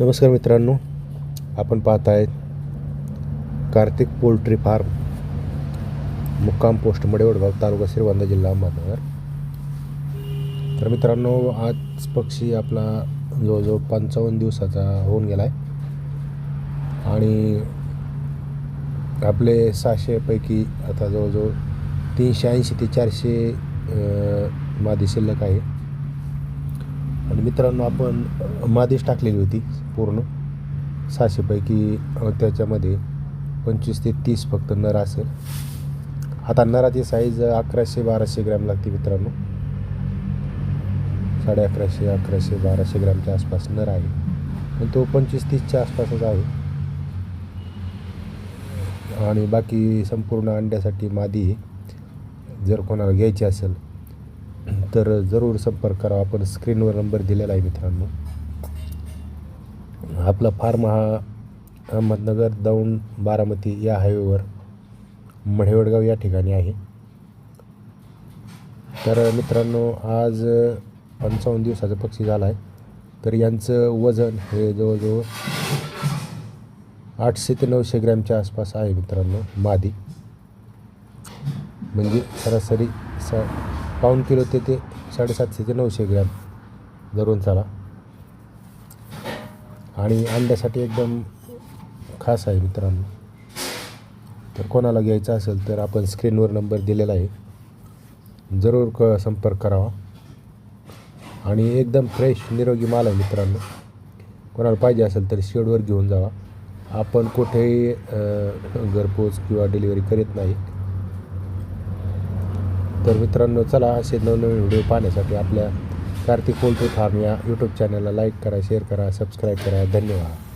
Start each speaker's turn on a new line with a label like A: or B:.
A: नमस्कार मित्रांनो आपण पाहत आहेत कार्तिक पोल्ट्री फार्म मुक्काम पोस्ट मडेवडगाव तालुका श्रीवंदा जिल्हा अहमदनगर. तर मित्रांनो आज पक्षी आपला जवळजवळ पंचावन्न दिवसाचा होऊन गेला आहे आणि आपले सहाशेपैकी आता जवळजवळ तीनशे ऐंशी ते चारशे मादी शिल्लक आहे. आणि मित्रांनो आपण मादीच टाकलेली होती पूर्ण. सहाशेपैकी त्याच्यामध्ये पंचवीस ते तीस फक्त नर असेल. आता नराची साईज अकराशे बाराशे ग्रॅम लागते मित्रांनो. साडे अकराशे अकराशे बाराशे ग्रॅमच्या आसपास नर आहे. पण तो पंचवीस तीसच्या आसपासच आहे. आणि बाकी संपूर्ण अंड्यासाठी मादी जर कोणाला घ्यायची असेल तर जरूर संपर्क करावा आपण स्क्रीनवर नंबर दिलेला आहे मित्रांनो. आपला फार्म हा अहमदनगर दौंड बारामती या हायवेवर मढेवडगाव या ठिकाणी आहे. तर मित्रांनो आज पंचावन्न दिवसाचा पक्षी झाला आहे. तर यांचं वजन हे जवळजवळ आठशे ते नऊशे ग्रॅमच्या आसपास आहे मित्रांनो मादी. म्हणजे सरासरी सा पाऊण किलो ते ते साडेसातशे ते नऊशे ग्रॅम धरून चाला. आणि अंड्यासाठी एकदम खास आहे मित्रांनो. तर कोणाला घ्यायचं असेल तर आपण स्क्रीनवर नंबर दिलेला आहे. जरूर क संपर्क करावा. आणि एकदम फ्रेश निरोगी माल आहे मित्रांनो. कोणाला पाहिजे असेल तर शेडवर घेऊन जावा. आपण कुठेही घरपोच किंवा डिलिव्हरी करीत नाही. तर मित्रांनो चला असे नवनवीन व्हिडिओ पाहण्यासाठी आपल्या कार्तिक पोल्ट्री फार्म या यूट्यूब चॅनलला लाईक करा शेअर करा सबस्क्राईब करा. धन्यवाद.